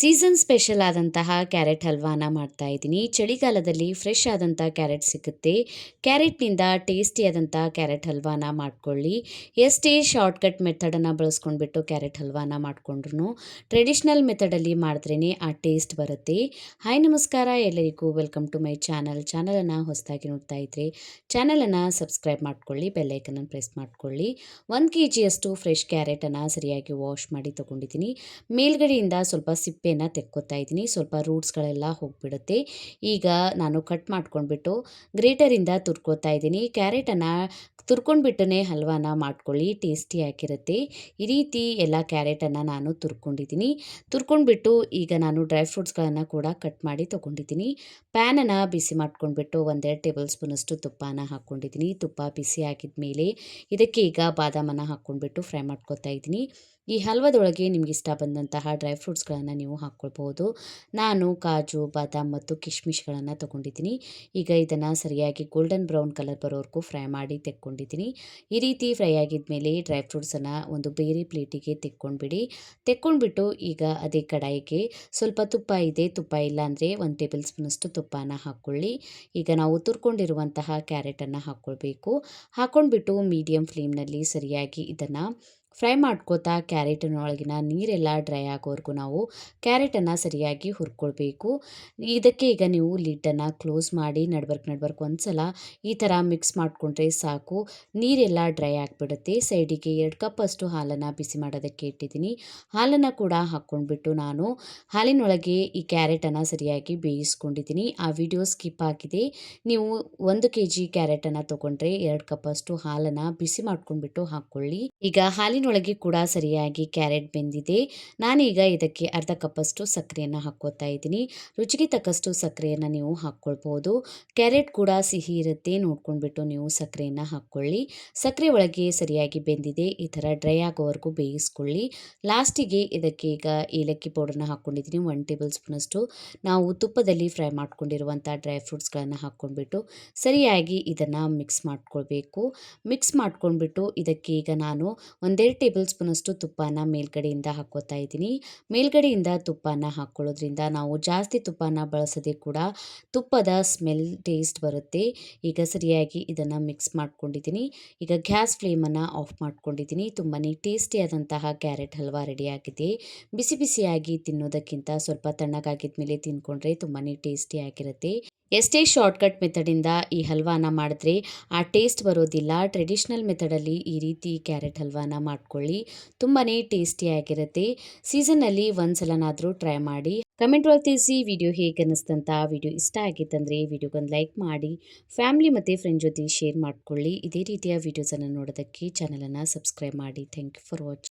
Season special ಆದಂತಹ carrot ಹಲ್ವಾನ ಮಾಡ್ತಾ ಇದ್ದೀನಿ. ಚಳಿಗಾಲದಲ್ಲಿ ಫ್ರೆಶ್ ಆದಂಥ ಕ್ಯಾರೆಟ್ ಸಿಗುತ್ತೆ. ಕ್ಯಾರೆಟ್ನಿಂದ ಟೇಸ್ಟಿಯಾದಂಥ ಕ್ಯಾರೆಟ್ ಹಲ್ವಾನ ಮಾಡ್ಕೊಳ್ಳಿ. ಎಷ್ಟೇ ಶಾರ್ಟ್ಕಟ್ ಮೆಥಡನ್ನು ಬಳಸ್ಕೊಂಡ್ಬಿಟ್ಟು ಕ್ಯಾರೆಟ್ ಹಲ್ವಾನ ಮಾಡಿಕೊಂಡ್ರು ಟ್ರೆಡಿಷ್ನಲ್ ಮೆಥಡಲ್ಲಿ ಮಾಡಿದ್ರೇ ಆ ಟೇಸ್ಟ್ ಬರುತ್ತೆ. ಹಾಯ್, ನಮಸ್ಕಾರ. ಎಲ್ಲರಿಗೂ ವೆಲ್ಕಮ್ ಟು ಮೈ ಚಾನಲ್. ಚಾನಲನ್ನು ಹೊಸದಾಗಿ ನೋಡ್ತಾ ಇದ್ದರೆ ಚಾನಲನ್ನು ಸಬ್ಸ್ಕ್ರೈಬ್ ಮಾಡ್ಕೊಳ್ಳಿ ಬೆಲ್ಲೈಕನನ್ನು ಪ್ರೆಸ್ ಮಾಡ್ಕೊಳ್ಳಿ. ಒಂದು ಕೆ ಜಿಯಷ್ಟು ಫ್ರೆಶ್ ಕ್ಯಾರೆಟನ್ನು ಸರಿಯಾಗಿ ವಾಶ್ ಮಾಡಿ ತೊಗೊಂಡಿದ್ದೀನಿ. ಮೇಲ್ಗಡೆಯಿಂದ ಸ್ವಲ್ಪ ಸಿಪ್ಪೆನ ತೆಕ್ಕೋತಾ ಇದ್ದೀನಿ. ಸ್ವಲ್ಪ ರೂಟ್ಸ್ಗಳೆಲ್ಲ ಹೋಗಿಬಿಡುತ್ತೆ. ಈಗ ನಾನು ಕಟ್ ಮಾಡ್ಕೊಂಡ್ಬಿಟ್ಟು ಗ್ರೇಟರಿಂದ ತುರ್ಕೋತಾ ಇದ್ದೀನಿ. ಕ್ಯಾರೆಟನ್ನು ತುರ್ಕೊಂಡ್ಬಿಟ್ಟೇ ಹಲ್ವಾನ ಮಾಡ್ಕೊಳ್ಳಿ. ಟೇಸ್ಟಿ ಆಗಿರುತ್ತೆ. ಈ ರೀತಿ ಎಲ್ಲ ಕ್ಯಾರೆಟನ್ನು ನಾನು ತುರ್ಕೊಂಡಿದ್ದೀನಿ. ತುರ್ಕೊಂಡ್ಬಿಟ್ಟು ಈಗ ನಾನು ಡ್ರೈ ಫ್ರೂಟ್ಸ್ಗಳನ್ನು ಕೂಡ ಕಟ್ ಮಾಡಿ ತೊಗೊಂಡಿದ್ದೀನಿ. ಪ್ಯಾನನ್ನು ಬಿಸಿ ಮಾಡ್ಕೊಂಡ್ಬಿಟ್ಟು ಒಂದೆರಡು ಟೇಬಲ್ ಸ್ಪೂನಷ್ಟು ತುಪ್ಪನ ಹಾಕ್ಕೊಂಡಿದ್ದೀನಿ. ತುಪ್ಪ ಬಿಸಿ ಆಗಿದ ಮೇಲೆ ಇದಕ್ಕೆ ಈಗ ಬಾದಾಮನ್ನು ಹಾಕ್ಕೊಂಡ್ಬಿಟ್ಟು ಫ್ರೈ ಮಾಡ್ಕೊತಾ ಇದ್ದೀನಿ. ಈ ಹಲ್ವದೊಳಗೆ ನಿಮ್ಗೆ ಇಷ್ಟ ಬಂದಂತಹ ಡ್ರೈ ಫ್ರೂಟ್ಸ್ಗಳನ್ನು ನೀವು ಹಾಕ್ಕೊಳ್ಬೋದು ನಾನು ಕಾಜು, ಬಾದಾಮ್ ಮತ್ತು ಕಿಶ್ಮಿಶ್ಗಳನ್ನು ತೊಗೊಂಡಿದ್ದೀನಿ. ಈಗ ಇದನ್ನು ಸರಿಯಾಗಿ ಗೋಲ್ಡನ್ ಬ್ರೌನ್ ಕಲರ್ ಬರೋವರೆಗೂ ಫ್ರೈ ಮಾಡಿ ತೆಕ್ಕೊಂಡಿದ್ದೀನಿ. ಈ ರೀತಿ ಫ್ರೈ ಆಗಿದ ಮೇಲೆ ಡ್ರೈ ಫ್ರೂಟ್ಸನ್ನು ಒಂದು ಬೇರೆ ಪ್ಲೇಟಿಗೆ ತೆಕ್ಕೊಂಡ್ಬಿಡಿ. ತೆಕ್ಕೊಂಡ್ಬಿಟ್ಟು ಈಗ ಅದೇ ಕಡಾಯಿಗೆ ಸ್ವಲ್ಪ ತುಪ್ಪ ಇದೆ, ತುಪ್ಪ ಇಲ್ಲ ಅಂದರೆ ಒಂದು ಟೇಬಲ್ ಸ್ಪೂನಷ್ಟು ತುಪ್ಪನ ಹಾಕ್ಕೊಳ್ಳಿ. ಈಗ ನಾವು ತುರ್ಕೊಂಡಿರುವಂತಹ ಕ್ಯಾರೆಟನ್ನು ಹಾಕ್ಕೊಳ್ಬೇಕು. ಹಾಕ್ಕೊಂಡ್ಬಿಟ್ಟು ಮೀಡಿಯಮ್ ಫ್ಲೇಮ್ನಲ್ಲಿ ಸರಿಯಾಗಿ ಇದನ್ನು ಫ್ರೈ ಮಾಡ್ಕೋತಾ ಕ್ಯಾರೆಟಿನೊಳಗಿನ ನೀರೆಲ್ಲ ಡ್ರೈ ಆಗೋವರೆಗೂ ನಾವು ಕ್ಯಾರೆಟನ್ನು ಸರಿಯಾಗಿ ಹುರ್ಕೊಳ್ಬೇಕು. ಇದಕ್ಕೆ ಈಗ ನೀವು ಲಿಡ್ಡನ್ನು ಕ್ಲೋಸ್ ಮಾಡಿ ನಡ್ಬರ್ಕ್ ನಡ್ಬರ್ಕ್ ಒಂದು ಸಲ ಈ ಥರ ಮಿಕ್ಸ್ ಮಾಡಿಕೊಂಡ್ರೆ ಸಾಕು. ನೀರೆಲ್ಲ ಡ್ರೈ ಆಗಿಬಿಡುತ್ತೆ. ಸೈಡಿಗೆ ಎರಡು ಕಪ್ಪಷ್ಟು ಹಾಲನ್ನು ಬಿಸಿ ಮಾಡೋದಕ್ಕೆ ಇಟ್ಟಿದ್ದೀನಿ. ಹಾಲನ್ನು ಕೂಡ ಹಾಕ್ಕೊಂಡ್ಬಿಟ್ಟು ನಾನು ಹಾಲಿನೊಳಗೆ ಈ ಕ್ಯಾರೆಟನ್ನು ಸರಿಯಾಗಿ ಬೇಯಿಸ್ಕೊಂಡಿದ್ದೀನಿ. ಆ ವಿಡಿಯೋ ಸ್ಕಿಪ್ ಆಗಿದೆ. ನೀವು ಒಂದು ಕೆ ಜಿ ಕ್ಯಾರೆಟನ್ನು ತೊಗೊಂಡ್ರೆ ಎರಡು ಕಪ್ಪಷ್ಟು ಹಾಲನ್ನು ಬಿಸಿ ಮಾಡ್ಕೊಂಡ್ಬಿಟ್ಟು ಹಾಕ್ಕೊಳ್ಳಿ. ಈಗ ಹಾಲಿನೊಳಗೆ ಕೂಡ ಸರಿಯಾಗಿ ಕ್ಯಾರೆಟ್ ಬೆಂದಿದೆ. ನಾನೀಗ ಇದಕ್ಕೆ ಅರ್ಧ ಕಪ್ಪಷ್ಟು ಸಕ್ಕರೆಯನ್ನು ಹಾಕ್ಕೋತಾ ಇದ್ದೀನಿ. ರುಚಿಗೆ ತಕ್ಕಷ್ಟು ಸಕ್ಕರೆಯನ್ನು ನೀವು ಹಾಕ್ಕೊಳ್ಬೋದು. ಕ್ಯಾರೆಟ್ ಕೂಡ ಸಿಹಿ ಇರುತ್ತೆ, ನೋಡ್ಕೊಂಡ್ಬಿಟ್ಟು ನೀವು ಸಕ್ಕರೆಯನ್ನು ಹಾಕ್ಕೊಳ್ಳಿ. ಸಕ್ಕರೆ ಒಳಗೆ ಸರಿಯಾಗಿ ಬೆಂದಿದೆ, ಈ ಥರ ಡ್ರೈ ಆಗೋವರೆಗೂ ಬೇಯಿಸ್ಕೊಳ್ಳಿ. ಲಾಸ್ಟಿಗೆ ಇದಕ್ಕೆ ಈಗ ಏಲಕ್ಕಿ ಪೌಡರ್ನ ಹಾಕ್ಕೊಂಡಿದ್ದೀನಿ, ಒನ್ ಟೇಬಲ್ ಸ್ಪೂನಷ್ಟು. ನಾವು ತುಪ್ಪದಲ್ಲಿ ಫ್ರೈ ಮಾಡ್ಕೊಂಡಿರುವಂಥ ಡ್ರೈ ಫ್ರೂಟ್ಸ್ಗಳನ್ನು ಹಾಕ್ಕೊಂಡ್ಬಿಟ್ಟು ಸರಿಯಾಗಿ ಇದನ್ನು ಮಿಕ್ಸ್ ಮಾಡ್ಕೊಳ್ಬೇಕು. ಮಿಕ್ಸ್ ಮಾಡ್ಕೊಂಡ್ಬಿಟ್ಟು ಇದಕ್ಕೆ ಈಗ ನಾನು ಒಂದೆರಡು ಟೇಬಲ್ ಸ್ಪೂನಷ್ಟು ತುಪ್ಪನ ಮೇಲ್ಗಡೆಯಿಂದ ಹಾಕೋತಾ ಇದ್ದೀನಿ. ಮೇಲ್ಗಡೆಯಿಂದ ತುಪ್ಪನ ಹಾಕ್ಕೊಳ್ಳೋದ್ರಿಂದ ನಾವು ಜಾಸ್ತಿ ತುಪ್ಪನ ಬಳಸದೆ ಕೂಡ ತುಪ್ಪದ ಸ್ಮೆಲ್, ಟೇಸ್ಟ್ ಬರುತ್ತೆ. ಈಗ ಸರಿಯಾಗಿ ಇದನ್ನು ಮಿಕ್ಸ್ ಮಾಡ್ಕೊಂಡಿದ್ದೀನಿ. ಈಗ ಗ್ಯಾಸ್ ಫ್ಲೇಮನ್ನು ಆಫ್ ಮಾಡ್ಕೊಂಡಿದ್ದೀನಿ. ತುಂಬಾ ಟೇಸ್ಟಿಯಾದಂತಹ ಕ್ಯಾರೆಟ್ ಹಲ್ವಾ ರೆಡಿಯಾಗಿದೆ. ಬಿಸಿ ಬಿಸಿಯಾಗಿ ತಿನ್ನೋದಕ್ಕಿಂತ ಸ್ವಲ್ಪ ತಣ್ಣಗಾಗಿದ ಮೇಲೆ ತಿನ್ಕೊಂಡ್ರೆ ತುಂಬಾ ಟೇಸ್ಟಿಯಾಗಿರುತ್ತೆ. ಎಷ್ಟೇ ಶಾರ್ಟ್ಕಟ್ ಮೆಥಡಿಂದ ಈ ಹಲ್ವಾನ ಮಾಡಿದ್ರೆ ಆ ಟೇಸ್ಟ್ ಬರೋದಿಲ್ಲ. ಟ್ರೆಡಿಷ್ನಲ್ ಮೆಥಡಲ್ಲಿ ಈ ರೀತಿ ಕ್ಯಾರೆಟ್ ಹಲ್ವಾನ ಮಾಡ್ಕೊಳ್ಳಿ. ತುಂಬಾ ಟೇಸ್ಟಿಯಾಗಿರುತ್ತೆ ಸೀಸನ್ನಲ್ಲಿ ಒಂದು ಸಲನಾದರೂ ಟ್ರೈ ಮಾಡಿ. ಕಮೆಂಟ್ ಒಳಗೆ ತಿಳಿಸಿ ವಿಡಿಯೋ ಹೇಗೆ ಅನ್ನಿಸ್ತಂತ ವಿಡಿಯೋ ಇಷ್ಟ ಆಗಿತ್ತಂದರೆ ವಿಡಿಯೋಗೊಂದು ಲೈಕ್ ಮಾಡಿ. ಫ್ಯಾಮಿಲಿ ಮತ್ತು ಫ್ರೆಂಡ್ ಜೊತೆ ಶೇರ್ ಮಾಡ್ಕೊಳ್ಳಿ. ಇದೇ ರೀತಿಯ ವೀಡಿಯೋಸನ್ನು ನೋಡೋದಕ್ಕೆ ಚಾನಲನ್ನು ಸಬ್ಸ್ಕ್ರೈಬ್ ಮಾಡಿ. Thank you for watching